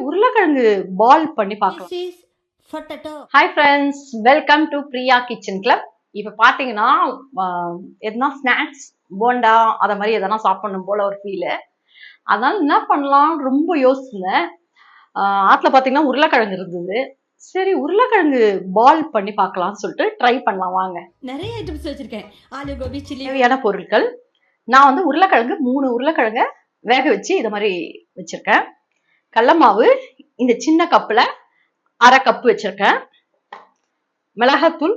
உருளைக்கிழங்கு பால் பண்ணி பார்க்கலாம். Hi friends welcome to Priya kitchen club இப்போ பார்த்தீங்கன்னா எதுனா ஸ்நாக்ஸ் போண்டா அதை மாதிரி எதனா சாப்பிடணும் போல ஒரு ஃபீலு அதனால என்ன பண்ணலாம் ரொம்ப யோசிச்சேன். ஆஹ், ஆத்துல பார்த்தீங்கன்னா உருளைக்கிழங்கு இருந்தது. சரி உருளைக்கிழங்கு பால் பண்ணி பார்க்கலாம்னு சொல்லிட்டு ட்ரை பண்ணலாம் வாங்க. நிறைய ஐட்டம்ஸ் வச்சிருக்கேன். ஆலு கோபி சில்லி தேவையான பொருட்கள். நான் வந்து உருளைக்கிழங்கு மூணு உருளைக்கிழங்க வேக வச்சு இதை மாதிரி வச்சிருக்கேன். கடல மாவு இந்த சின்ன கப்பில் அரை கப்பு வச்சிருக்கேன். மிளகாத்தூள்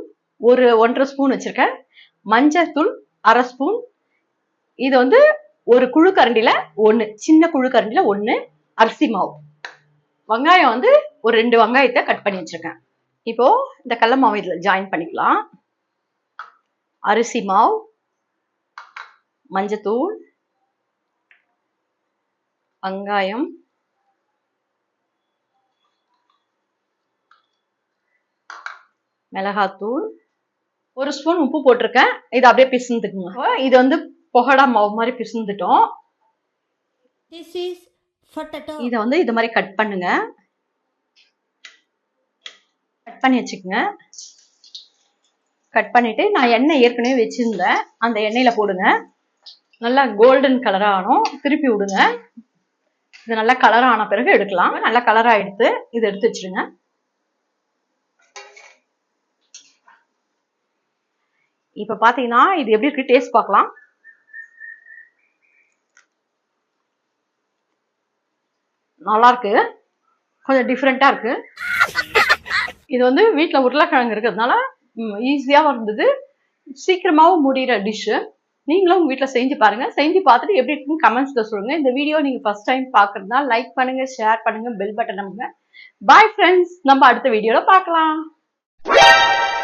ஒரு ஒன்றரை ஸ்பூன் வச்சிருக்கேன். மஞ்சத்தூள் அரை ஸ்பூன் இது வந்து ஒரு குழு கரண்டியில் ஒன்று சின்ன குழு கரண்டியில் ஒன்று அரிசி மாவு. வெங்காயம் வந்து ஒரு ரெண்டு வெங்காயத்தை கட் பண்ணி வச்சிருக்கேன். இப்போ இந்த கடல மாவு இதில் ஜாயின் பண்ணிக்கலாம். அரிசி மாவு மஞ்சத்தூள் வெங்காயம் மிளகாத்தூள். ஒரு ஸ்பூன் உப்பு போட்டிருக்கேன். இது அப்படியே பிசைந்துக்குங்க இது வந்து புகடா மாவு மாதிரி பிசைந்துட்டோம் This is potato. இதை வந்து இது மாதிரி கட் பண்ணுங்க. கட் பண்ணி வச்சுக்கோங்க. கட் பண்ணிட்டு நான் எண்ணெய் ஏற்கனவே வச்சிருந்தேன். அந்த எண்ணெயில போடுங்க. நல்லா கோல்டன் கலரா ஆனும் திருப்பி விடுங்க. இது நல்லா கலர் ஆன பிறகு எடுக்கலாம். நல்லா கலரா எடுத்து இதை எடுத்து வச்சிருங்க. இப்ப பாத்தீங்கன்னா இது எப்படி இருக்கு டேஸ்ட் பார்க்கலாம். நல்லா இருக்கு. கொஞ்சம் டிஃப்ரெண்டா இருக்கு. இது வந்து வீட்டில் உருளைக்கிழங்கு இருக்கிறதுனால ஈஸியாகவும் இருந்தது. சீக்கிரமாகவும் முடிகிற டிஷ்ஷு நீங்களும் உங்கள் வீட்டில் செஞ்சு பாருங்கள் செஞ்சு பார்த்துட்டு எப்படி இருக்குன்னு கமெண்ட்ஸில் சொல்லுங்கள் இந்த வீடியோ நீங்கள் ஃபர்ஸ்ட் டைம் பார்க்குறதுனா லைக் பண்ணுங்கள் ஷேர் பண்ணுங்கள் பெல் பட்டன் நம்புங்க பாய் ஃப்ரெண்ட்ஸ் நம்ம அடுத்த வீடியோவில் பார்க்கலாம்.